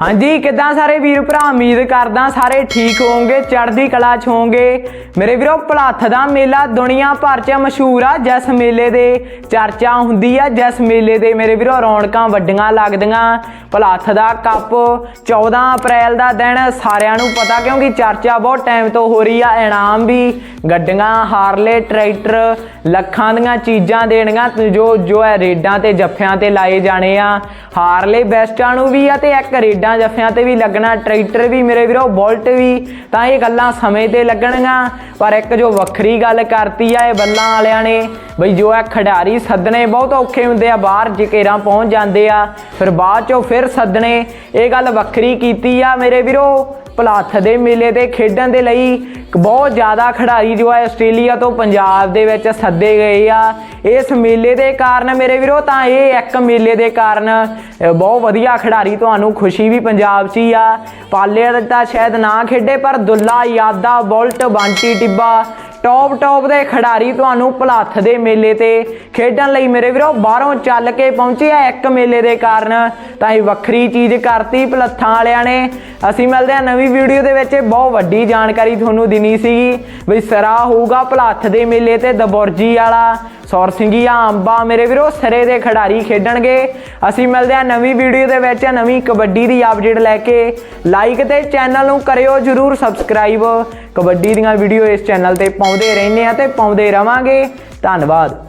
ਹਾਂਜੀ, ਕਿਦਾਂ ਸਾਰੇ ਵੀਰ ਭਰਾ? ਉਮੀਦ ਕਰਦਾ ਸਾਰੇ ਠੀਕ ਹੋਵੋਗੇ, ਚੜ੍ਹਦੀ ਕਲਾ ਚ ਹੋਵੋਗੇ। ਮੇਰੇ ਵੀਰੋ, ਭਲੱਥ ਦਾ ਮੇਲਾ ਦੁਨੀਆ ਭਰ ਚ ਮਸ਼ਹੂਰ ਆ, ਜਿਸ ਮੇਲੇ ਦੇ ਚਰਚਾ ਹੁੰਦੀ ਆ, ਜਿਸ ਮੇਲੇ ਦੇ ਮੇਰੇ ਵੀਰੋ, ਰੌਣਕਾਂ ਵੱਡੀਆਂ ਲੱਗਦੀਆਂ। ਭਲੱਥ ਦਾ ਕੱਪ 14 ਅਪ੍ਰੈਲ ਦਾ ਦਿਨ, ਸਾਰਿਆਂ ਨੂੰ ਪਤਾ ਕਿਉਂਕਿ ਚਰਚਾ ਬਹੁਤ ਟਾਈਮ ਤੋਂ ਹੋ ਰਹੀ ਆ, ਇਨਾਮ ਵੀ ਗੱਡੀਆਂ, ਹਾਰਲੇ, ਟਰੈਕਟਰ, ਲੱਖਾਂ ਦੀਆਂ ਚੀਜ਼ਾਂ ਦੇਣੀਆਂ ਜੋ ਜੋ ਹੈ ਰੇਡਾਂ ਤੇ ਜੱਫਿਆਂ ਤੇ ਲਾਏ ਜਾਣੇ ਆ। ਹਾਰਲੇ ਬੈਸਟਾਂ ਨੂੰ ਵੀ ਆ ਤੇ ਇੱਕ ਰੇਡਾਂ ਜੱਫਿਆਂ ਤੇ ਵੀ ਲੱਗਣਾ, ਟਰੈਕਟਰ ਵੀ ਮੇਰੇ ਵੀਰੋ, ਬੋਲਟ ਵੀ, ਤਾਂ ਇਹ ਗੱਲਾਂ ਸਮੇਂ ਤੇ ਲੱਗਣਗੀਆਂ। ਪਰ ਇੱਕ ਜੋ ਵੱਖਰੀ ਗੱਲ ਕਰਤੀ ਆ ਇਹ ਬੱਲਾਂ ਵਾਲਿਆਂ ਨੇ, ਬਈ ਜੋ ਹੈ ਖਿਡਾਰੀ ਸੱਦਣੇ ਬਹੁਤ ਔਖੇ ਹੁੰਦੇ ਆ, ਬਾਹਰ ਜਿਕੇਰਾਂ ਪਹੁੰਚ ਜਾਂਦੇ ਆ, ਫਿਰ ਬਾਅਦ ਚੋਂ ਫਿਰ ਸੱਦਣੇ। ਇਹ ਗੱਲ ਵੱਖਰੀ ਕੀਤੀ ਆ ਮੇਰੇ ਵੀਰੋ। ਭਲਾਥ ਦੇ ਮੇਲੇ ਤੇ ਖੇਡਣ ਦੇ ਲਈ ਬਹੁਤ ਜ਼ਿਆਦਾ ਖਿਡਾਰੀ ਜੋ ਹੈ ਆਸਟ੍ਰੇਲੀਆ ਤੋਂ ਪੰਜਾਬ ਦੇ ਵਿੱਚ ਸੱਦੇ ਗਏ ਆ। ਇਸ ਮੇਲੇ ਦੇ ਕਾਰਨ ਮੇਰੇ ਵੀਰੋ, ਤਾਂ ਇਹ ਇੱਕ ਮੇਲੇ ਦੇ ਕਾਰਨ ਬਹੁਤ ਵਧੀਆ ਖਿਡਾਰੀ ਤੁਹਾਨੂੰ ਖੁਸ਼ੀ ਵੀ ਪੰਜਾਬ 'ਚ ਹੀ ਆ। ਪਾਲੇ ਤਾਂ ਸ਼ਾਇਦ ਨਾ ਖੇਡੇ, ਪਰ Dulla Yada, Bullet, Bunty, Tibba top top ਦੇ ਖਿਡਾਰੀ ਤੁਹਾਨੂੰ ਭਲੱਥ ਦੇ ਮੇਲੇ ਤੇ ਖੇਡਣ ਲਈ ਮੇਰੇ ਵੀਰੋ ਬਾਹਰੋਂ ਚੱਲ ਕੇ ਪਹੁੰਚੇ ਆ ਇੱਕ ਮੇਲੇ ਦੇ ਕਾਰਨ। ਤਾਂ ਇਹ ਵੱਖਰੀ ਚੀਜ਼ ਕਰਤੀ ਭਲੱਥਾਂ ਵਾਲਿਆਂ ਨੇ। ਅਸੀਂ ਮਿਲਦੇ ਆ ਨਵੀਂ ਵੀਡੀਓ ਦੇ ਵਿੱਚ। ਬਹੁਤ ਵੱਡੀ ਜਾਣਕਾਰੀ ਤੁਹਾਨੂੰ ਦੇਣੀ ਸੀਗੀ ਵੀ ਸਰਾ ਹੋਊਗਾ ਭਲੱਥ ਦੇ ਮੇਲੇ ਤੇ ਦਬੁਰਜੀ ਵਾਲਾ। ਸੌਰ ਸਿੰਘੀਆ ਅੰਬਾ ਮੇਰੇ ਵੀਰੋ, ਸਿਰੇ ਦੇ ਖਿਡਾਰੀ ਖੇਡਣਗੇ। ਅਸੀਂ ਮਿਲਦੇ ਆ ਨਵੀਂ ਵੀਡੀਓ ਦੇ ਵਿੱਚ। ਨਵੀਂ ਕਬੱਡੀ ਦੀ ਅਪਡੇਟ ਲੈ ਕੇ। ਲਾਈਕ ਤੇ ਚੈਨਲ ਨੂੰ ਕਰਿਓ ਜਰੂਰ ਸਬਸਕ੍ਰਾਈਬ ਕਬੱਡੀ ਦੀਆਂ ਵੀਡੀਓ ਇਸ ਚੈਨਲ ਤੇ ਪਾਉਂਦੇ ਰਹਿੰਦੇ ਆ ਤੇ ਪਾਉਂਦੇ ਰਵਾਂਗੇ। ਧੰਨਵਾਦ।